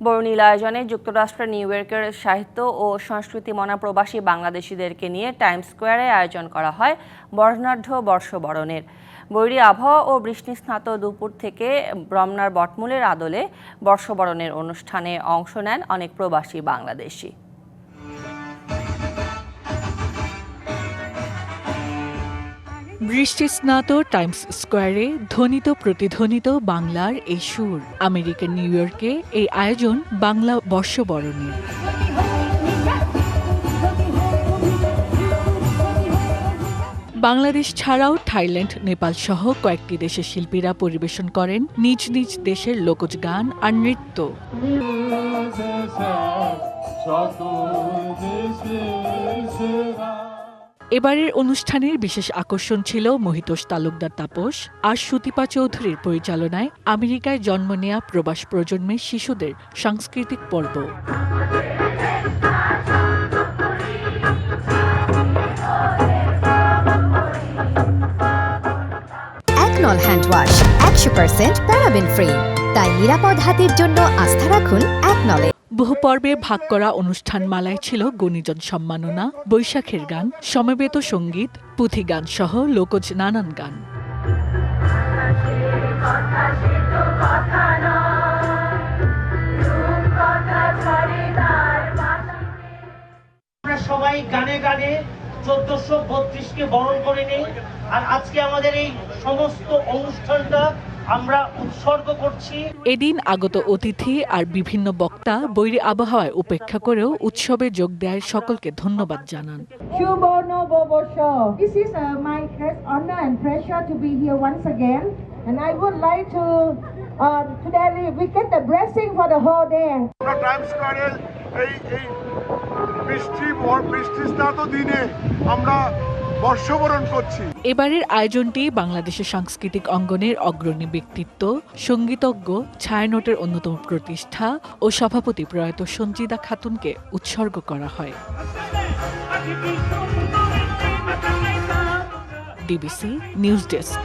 বর্ণিল আয়োজনে যুক্তরাষ্ট্রের নিউ ইয়র্কের সাহিত্য ও সংস্কৃতি মনা প্রবাসী বাংলাদেশিদেরকে নিয়ে টাইম স্কোয়ারে আয়োজন করা হয় বর্ণাঢ্য বর্ষবরণের। বৈরি আবহাওয়া ও বৃষ্টিস্নাত দুপুর থেকে ব্রমনার বটমূলের আদলে বর্ষবরণের অনুষ্ঠানে অংশ নেন অনেক প্রবাসী বাংলাদেশি। বৃষ্টিস্নাত টাইমস স্কোয়ারে ধ্বনিত প্রতিধ্বনিত বাংলার এই সুর। আমেরিকার নিউ ইয়র্কে এই আয়োজন বাংলা বর্ষবরণের বাংলাদেশ ছাড়াও থাইল্যান্ড, নেপাল সহ কয়েকটি দেশের শিল্পীরা পরিবেশন করেন নিজ নিজ দেশের লোকজ গান আর নৃত্য। এবারের অনুষ্ঠানের বিশেষ আকর্ষণ ছিল মহিতোষ তালুকদার তাপস আর সুতিপা চৌধুরীর পরিচালনায় আমেরিকায় জন্ম নেয়া প্রবাস প্রজন্মের শিশুদের সাংস্কৃতিক পর্ব। হ্যান্ড ওয়াশ, একশো প্যারাবেন ফ্রি। তাই নিরাপদ হাতের জন্য আস্থা রাখুন একনলে বহু পর্বে ভাগ করা অনুষ্ঠান মালায় ছিল গুণীজন সম্মাননা, বৈশাখের গান, সমবেত সংগীত, পুঁথি গান সহ লোকজ নানান গান। সবাই গানে গানে চোদ্দশো বত্রিশকে বরণ করে নেই। আর আজকে আমাদের এই সমস্ত অনুষ্ঠানটা আমরা উৎসর্গ করছি এদিন আগত অতিথি আর বিভিন্ন বক্তা বৈরী আবহাওয়ায় উপেক্ষা করেও উৎসবে যোগ দেয় সকলকে ধন্যবাদ জানান. This is uh, my great honor and pleasure to be here once again. And I would like to, uh, today we get the blessing for the whole day. আমরা টাইম স্কোয়ারের এই এই বৃষ্টি ভর- বৃষ্টিস্নাত দিনে আমরা বর্ষবরণ করছি। এবারের আয়োজনটি বাংলাদেশের সাংস্কৃতিক অঙ্গনের অগ্রণী ব্যক্তিত্ব, সঙ্গীতজ্ঞ, ছায়ানটের অন্যতম প্রতিষ্ঠা ও সভাপতি প্রয়াত সঞ্জিদা খাতুনকে উৎসর্গ করা হয়। DBC news desk.